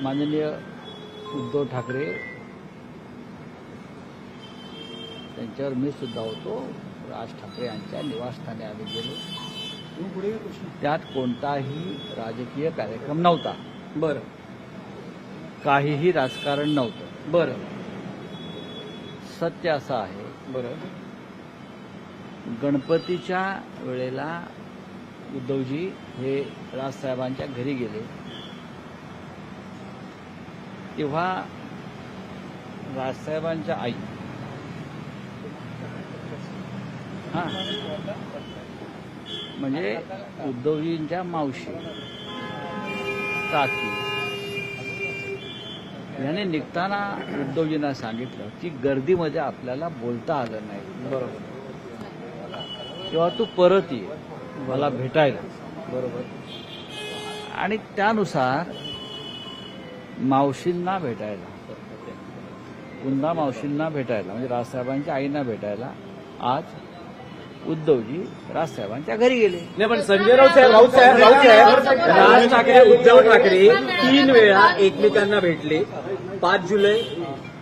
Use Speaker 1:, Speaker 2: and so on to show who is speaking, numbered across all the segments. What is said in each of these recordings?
Speaker 1: माननीय उद्धव ठाकरे त्यांच्यावर मी सुद्धा होतो. राज ठाकरे यांच्या निवासस्थानी आम्ही गेलो. त्यात कोणताही राजकीय कार्यक्रम नव्हता.
Speaker 2: बर.
Speaker 1: काहीही राजकारण नव्हतं.
Speaker 2: बर.
Speaker 1: सत्य असं आहे.
Speaker 2: बर.
Speaker 1: गणपतीच्या वेळेला उद्धवजी हे राजसाहेबांच्या घरी गेले. तेव्हा राजसाहेबांच्या आई. हा. म्हणजे उद्धवजींच्या मावशी. काकी. याने निघताना उद्धवजींना सांगितलं की गर्दीमध्ये आपल्याला बोलता आलं नाही.
Speaker 2: बरोबर.
Speaker 1: तेव्हा तू परत ये. मला भेटायला.
Speaker 2: बरोबर.
Speaker 1: आणि त्यानुसार मावशींना भेटायला. पुन्हा मावशींना भेटायला म्हणजे राजसाहेबांच्या आईंना भेटायला. आज उद्धवजी राजसाहेबांच्या घरी गेले.
Speaker 2: नाही पण संजय राऊत साहेब राऊत साहेब राऊत साहेब राज ठाकरे उद्धव ठाकरे तीन वेळा एकमेकांना भेटले. पाच जुलै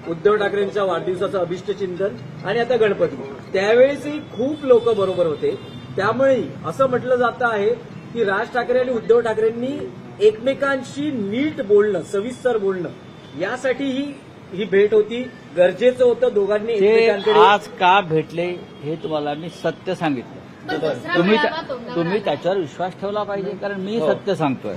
Speaker 2: उद्धव ठाकरेंच्या वाढदिवसाचं अभिष्ट चिंतन आणि आता गणपती. त्यावेळेसही खूप लोक बरोबर होते. त्यामुळे असं म्हटलं जातं आहे की राज ठाकरे आणि उद्धव ठाकरेंनी एकमेकांशी नीट बोलणं सविस्तर बोलणं यासाठी ही ही भेट होती. गरजेचं होतं दोघांनी
Speaker 1: ते आज का भेटले हे तुम्हाला मी सत्य सांगितलं. तुम्ही तुम्ही त्याच्यावर विश्वास ठेवला पाहिजे कारण मी सत्य सांगतोय.